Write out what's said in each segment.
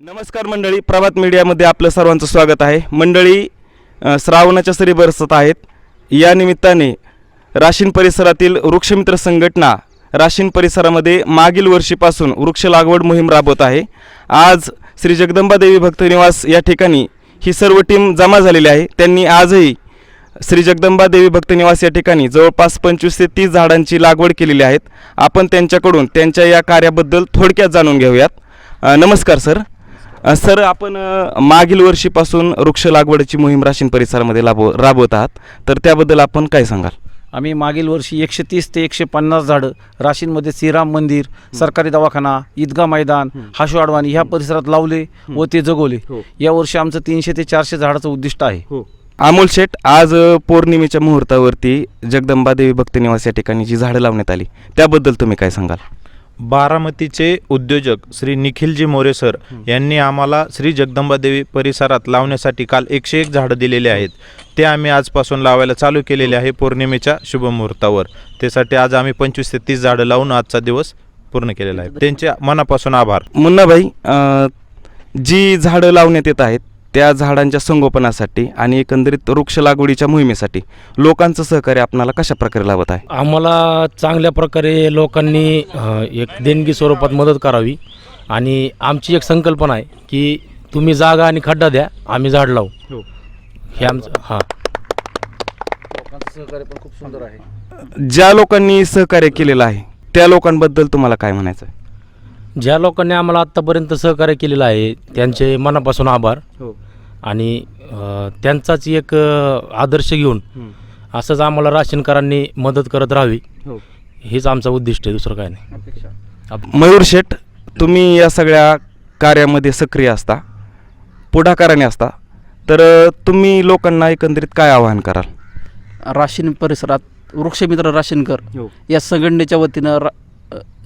नमस्कार मंडळी प्रभात मीडियामध्ये आपलं सर्वांचं स्वागत आहे. मंडळी श्रावणाच्या सरी बरसत आहेत. या निमित्ताने राशीन परिसरातील वृक्षमित्र संघटना राशीन परिसरामध्ये मागील वर्षीपासून वृक्ष लागवड मोहीम राबवत आहे. आज श्री जगदंबा देवी भक्त निवास या ठिकाणी ही सर्व टीम जमा झालेली आहे. त्यांनी आजही श्री जगदंबा देवी भक्त निवास या ठिकाणी जवळपास पंचवीस ते तीस झाडांची लागवड केलेली आहेत. आपण त्यांच्याकडून त्यांच्या या कार्याबद्दल थोडक्यात जाणून घेऊयात. नमस्कार सर. सर आपण मागील वर्षीपासून वृक्ष लागवडीची मोहीम राशीन परिसरामध्ये राबव राबवत आहात. तर त्याबद्दल आपण काय सांगाल? आम्ही मागील वर्षी एकशे तीस ते एकशे पन्नास झाडं राशीनमध्ये श्रीराम मंदिर सरकारी दवाखाना ईदगाह मैदान हाशू अडवाणी ह्या परिसरात लावले व ते जगवले. हो. या वर्षी आमचं तीनशे ते चारशे झाडाचं उद्दिष्ट आहे. अमोल शेठ आज पौर्णिमेच्या मुहूर्तावरती जगदंबा देवी भक्त निवास या ठिकाणी जी झाडं लावण्यात आली त्याबद्दल तुम्ही काय सांगाल? बारामतीचे उद्योजक श्री निखिलजी मोरे सर यांनी आम्हाला श्री जगदंबादेवी परिसरात लावण्यासाठी काल एकशे एक झाडं दिलेले आहेत. ते आम्ही आजपासून लावायला चालू केलेले आहे पौर्णिमेच्या शुभमुहूर्तावर. त्यासाठी आज आम्ही पंचवीस ते तीस झाडं लावून आजचा दिवस पूर्ण केलेला आहे. त्यांचे मनापासून आभार. मुन्नाभाई अ, जी झाडं लावण्यात येत आहेत त्या झाडांच्या संगोपनासाठी आणि एकंदरीत वृक्ष लागवडीच्या मोहिमेसाठी लोकांचं सहकार्य आपणाला कशा प्रकारे लावत आहे? आम्हाला चांगल्या प्रकारे लोकांनी अ, एक देणगी स्वरूपात मदत करावी. आणि आमची एक संकल्पना आहे की तुम्ही जागा आणि खड्डा द्या आम्ही झाड लावू. हे. आमचं हां. सहकार्य पण खूप सुंदर आहे. ज्या लोकांनी सहकार्य केलेलं आहे त्या लोकांबद्दल तुम्हाला काय म्हणायचं आहे ज्या लोकांनी आम्हाला आत्तापर्यंत सहकार्य केलेलं आहे त्यांचे मनापासून आभार. आणि अ, त्यांचाच एक अ, आदर्श घेऊन असंच आम्हाला राशनकारांनी मदत करत राहावी. हेच आमचं उद्दिष्ट आहे दुसरं काय नाही. मयूर शेठ तुम्ही या सगळ्या कार्यामध्ये सक्रिय असता पुढाकाराने असता. तर अ, तुम्ही लोकांना एकंदरीत काय आवाहन कराल? राशीन परिसरात वृक्षमित्र राशीनकर या संघटनेच्या वतीनं रा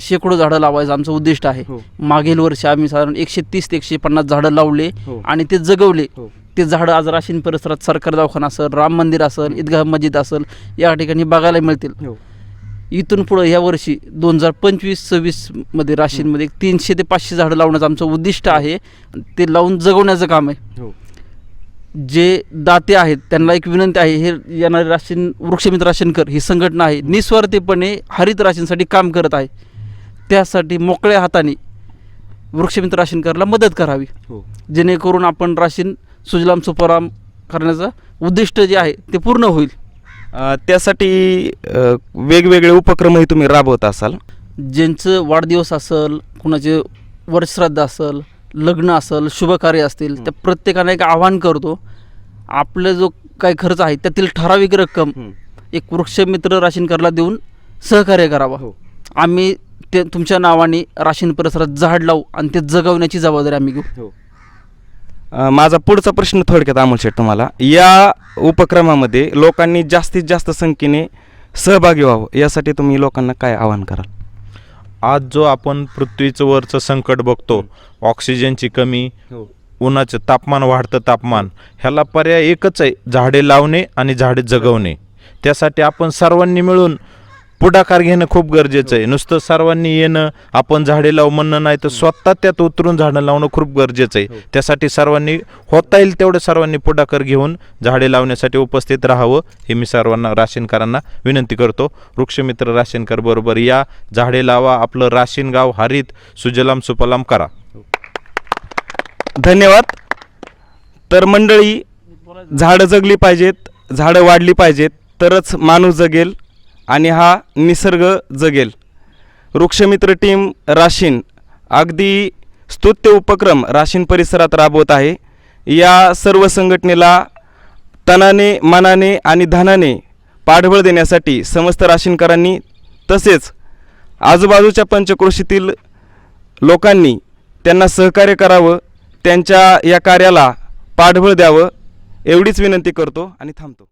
शेकडो झाडं लावायचं आमचं उद्दिष्ट आहे. हो. मागील वर्षी आम्ही साधारण एकशे तीस ते एकशे पन्नास झाडं लावले हो. आणि ते जगवले. हो. ते झाडं आज राशीन परिसरात सरकारी दवाखाना असेल राम मंदिर असेल ईदगाह मस्जिद असेल या ठिकाणी बघायला मिळतील. इथून पुढं या वर्षी दोन हजार पंचवीस सव्वीसमध्ये राशीनमध्ये तीनशे ते पाचशे झाडं लावण्याचं आमचं उद्दिष्ट आहे. ते लावून जगवण्याचं काम आहे. जे दाते आहेत त्यांना एक विनंती आहे हे येणारे राशीन वृक्षमित्र राशीनकर ही संघटना आहे निस्वार्थीपणे हरित राशींसाठी काम करत आहे. त्यासाठी मोकळ्या हाताने वृक्षमित्र राशीनकरला मदत करावी. जेणेकरून आपण राशीन सुजलाम सुपराम करण्याचं उद्दिष्ट जे आहे ते पूर्ण होईल. अ, त्यासाठी अ, वेगवेगळे उपक्रमही तुम्ही राबवत असाल. ज्यांचं वाढदिवस असेल कुणाचे वर्षश्राद्ध असेल लग्न असेल शुभकार्य असतील त्या प्रत्येकाला एक आवाहन करतो. आपला जो काही खर्च आहे त्यातील ठराविक रक्कम एक वृक्षमित्र राशीनकरला देऊन सहकार्य करावं. आम्ही ते तुमच्या नावाने राशीन परिसरात झाड लावू आणि ते जगवण्याची जबाबदारी आम्ही घेऊ. अ, माझा पुढचा प्रश्न थोडक्यात अमोल शेठ तुम्हाला. या उपक्रमामध्ये लोकांनी जास्तीत जास्त संख्येने सहभागी व्हावं यासाठी तुम्ही लोकांना काय आवाहन कराल? आज जो आपण पृथ्वीचं वरचं संकट बघतो ऑक्सिजनची कमी उन्हाचं तापमान वाढतं तापमान. ह्याला पर्याय एकच आहे झाडे लावणे आणि झाडे जगवणे. त्यासाठी आपण सर्वांनी मिळून पुढाकार घेणं खूप गरजेचं आहे. नुसतं सर्वांनी येणं आपण झाडे लावू म्हणणं नाही तर स्वतः त्यात उतरून झाडं लावणं खूप गरजेचं आहे. त्यासाठी सर्वांनी होता येईल तेवढं सर्वांनी पुढाकार घेऊन झाडे लावण्यासाठी उपस्थित राहावं हे मी सर्वांना राशीनकरांना विनंती करतो. वृक्षमित्र राशीनकर बरोबर या. झाडे लावा आपलं राशीन गाव हरित सुजलाम सुपलाम करा. धन्यवाद. तर मंडळी झाडं जगली पाहिजेत झाडं वाढली पाहिजेत तरच माणूस जगेल आणि हा निसर्ग जगेल. वृक्षमित्र टीम राशीन अगदी स्तुत्य उपक्रम राशीन परिसरात राबवत आहे. या सर्व संघटनेला तनाने मनाने आणि धनाने पाठबळ देण्यासाठी समस्त राशीनकरांनी तसेच आजूबाजूच्या पंचक्रोशीतील लोकांनी त्यांना सहकार्य करावं त्यांच्या या कार्याला पाठबळ द्यावं एवढीच विनंती करतो आणि थांबतो.